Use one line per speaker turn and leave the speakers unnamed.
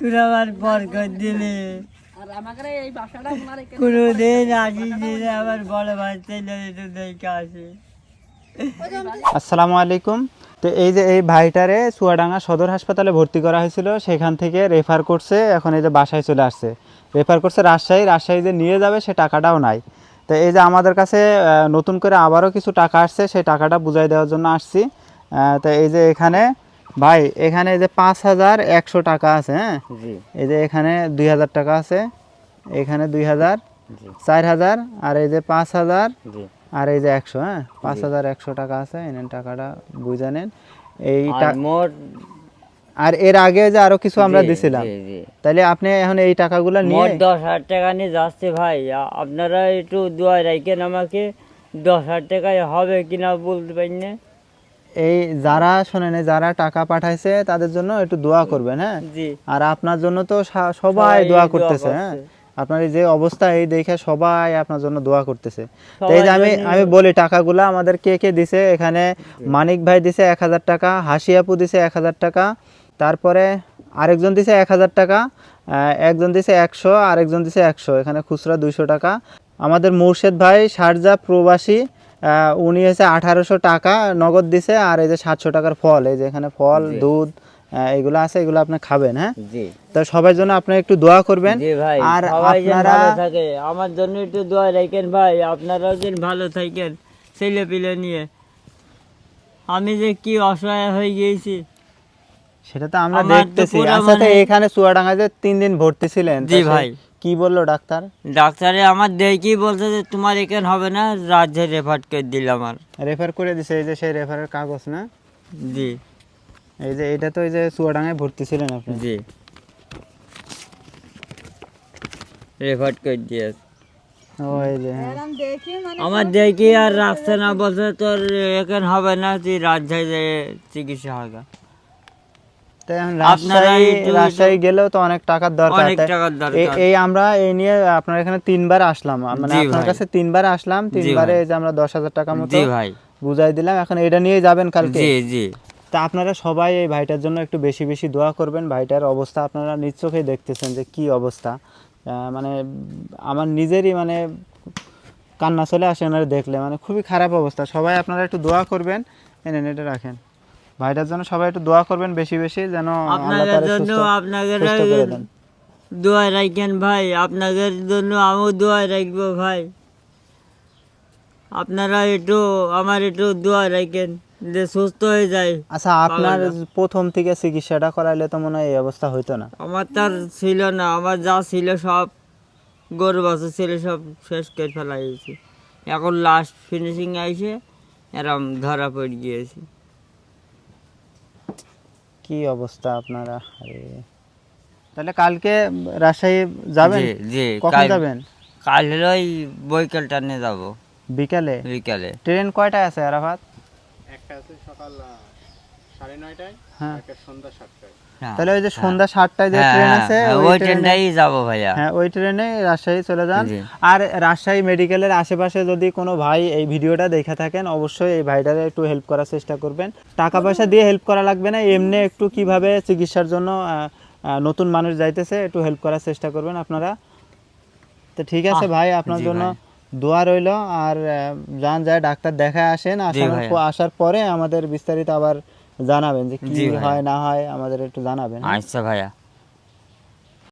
আমার করে দিলি
আর আমাকে এই বাসাটা ওনার এখানে
কোনোদিন আসিস দিলে আমার বড় ভাই ছেলে দেখে আসে।
আসসালামু আলাইকুম। তো এই যে এই ভাইটারে চুয়াডাঙ্গা সদর হাসপাতালে ভর্তি করা হয়েছিল সেখান থেকে রেফার করছে এখন এই যে বাসায় চলে আসছে। রেফার করছে রাজশাহী রাজশাহী যে নিয়ে যাবে সে টাকাটাও নাই। তো এই যে আমাদের কাছে নতুন করে আবারও কিছু টাকা আসছে সেই টাকাটা বুঝাই দেওয়ার জন্য আসছি। তো এই যে এখানে ভাই এখানে যে পাঁচ হাজার একশো টাকা আছে হ্যাঁ? এই যে এখানে দুই হাজার টাকা আছে এখানে দুই হাজার চার হাজার আর এই যে পাঁচ হাজার আর এই যে একশো হ্যাঁ? পাঁচ হাজার একশো টাকা আছে এনেন টাকাটা বুঝে নেন। এই
আর মোট
আর এর আগে যে আরও কিছু আমরা দিছিলাম। তাহলে আপনি এখন এই টাকাগুলো নিয়ে
দশ হাজার টাকা নিয়ে যাচ্ছে ভাই। আপনারা একটু দোয়া রাখেন আমাকে। দশ হাজার টাকায় হবে কিনা বলতে পারি না।
এই যারা শোনেন যারা টাকা পাঠাইছে তাদের জন্য একটু দোয়া করবেন হ্যাঁ? আর আপনার জন্য তো সবাই দোয়া করতেছে হ্যাঁ? আপনার এই যে অবস্থা এই দেখে সবাই আপনার জন্য দোয়া করতেছে। এই যে আমি আমি বলি টাকাগুলো আমাদের কে কে দিছে? এখানে মানিক ভাই দিছে এক হাজার টাকা হাসি আপু দিছে এক হাজার টাকা তারপরে আরেকজন দিছে এক হাজার টাকা আহ, একজন দিছে একশো আরেকজন দিছে একশো এখানে খুচরা দুইশো টাকা। আমাদের মুর্শেদ ভাই শারজা প্রবাসী উনি হচ্ছে আঠারোশো টাকা নগদ দিছে আর এই যে সাতশো টাকার ফল এই যে এখানে ফল দুধ এগুলো আছে এগুলো আপনি খাবেন হ্যাঁ? তো সবার জন্য আপনি একটু দোয়া করবেন। আর আপনারা
থাকে। আমার জন্য একটু দোয়া রাখেন ভাই আপনারাও যেন ভালো থাকেন ছেলে পিলে নিয়ে। আমি যে কি অসহায় হয়ে গিয়েছি।
সেটা তো আমরা দেখতেছি। আচ্ছা এখানে চুয়াডাঙ্গায় যে তিন দিন ভর্তি ছিলেন
জি ভাই।
কি বলল ডাক্তার?
ডাক্তারে আমার দেখি বলছে যে তোমার এখানে হবে না রাজ্যে রেফার করে দিল আমার।
রেফার করে দিছে এই যে সেই রেফারের কাগজ না?
জি।
এই যে এটা তো এই যে চুয়াডাঙ্গায় ভর্তি ছিলেন আপনি।
জি। রেফার করে
দিয়ে
আমার দেখি আর রাখছে না বলছে তোর এখানে হবে না তুই রাজশাহী যে চিকিৎসা হবে।
রাজশাহী গেলেও তো অনেক টাকার দরকার এই- আমরা এই নিয়ে আপনার এখানে তিনবার আসলাম। মানে আপনার কাছে তিনবার আসলাম। তিনবারে যে আমরা দশ হাজার টাকা মতো বুঝাই দিলাম। এখন এটা নিয়ে যাবেন কালকে।
জি জি।
তা আপনারা সবাই এই ভাইটার জন্য একটু বেশি বেশি দোয়া করবেন। ভাইটার অবস্থা আপনারা নিজ চোখেই দেখতেছেন যে কি অবস্থা। মানে আমার নিজেরই মানে কান্না চলে আসে ওনারা দেখলে। মানে খুবই খারাপ অবস্থা। সবাই আপনারা একটু দোয়া করবেন। এনে এটা রাখেন। ভাইটার জন্য সবাই একটু দোয়া করবেন বেশি বেশি যেন
আপনাদের জন্য আপনাদের। দোয়া রাখেন ভাই আপনাদের জন্য আমিও দোয়া রাখব ভাই। আপনারা একটু আমার একটু দোয়া রাখেন যে সুস্থ হয়ে যায়।
আচ্ছা আপনার প্রথম থেকে চিকিৎসাটা করাইলে তো মনে হয় এই অবস্থা হইতো না।
আমার তার ছিল না আমার যা ছিল সব গরু বাছুর ছিল সব শেষ করে ফেলা হয়েছে। এখন লাস্ট ফিনিশিং আইসে এরম ধরা পড়ে গিয়েছি।
কি অবস্থা আপনারা? আরে। তাহলে কালকে রাজশাহী যাবেন?
জি জি
কখন যাবেন?
কাল হলো ওই বৈকালটা নিয়ে যাব।
বিকালে?
বিকালে।
ট্রেন কয়টায় আছে আরাফাত? একটা আছে সকাল সাড়ে নয়টায় হ্যাঁ।
হ্যাঁ।
তাহলে ওই যে সন্ধ্যা সাতটায় যে
হ্যাঁ,
ট্রেন
হ্যাঁ,
আছে
হ্যাঁ,
ওই
ট্রেনটাই যাব ভাইয়া।
হ্যাঁ ওই ট্রেনে রাজশাহী চলে যান। আর রাজশাহী মেডিকেলের আশেপাশে যদি কোনো ভাই এই ভিডিওটা দেখে থাকেন অবশ্যই এই ভাইটারে একটু হেল্প করার চেষ্টা করবেন। টাকা পয়সা দিয়ে হেল্প করা লাগবে না এমনি একটু কীভাবে চিকিৎসার জন্য নতুন মানুষ যাইতেছে একটু হেল্প করার চেষ্টা করবেন আপনারা। তো ঠিক আছে ভাই আপনার জন্য দোয়া রইল। আর যান যায় ডাক্তার দেখায় আসেন। আসার পরে আমাদের বিস্তারিত আবার জানাবেন যে কি হয় না হয় আমাদের একটু জানাবেন?
আচ্ছা ভাইয়া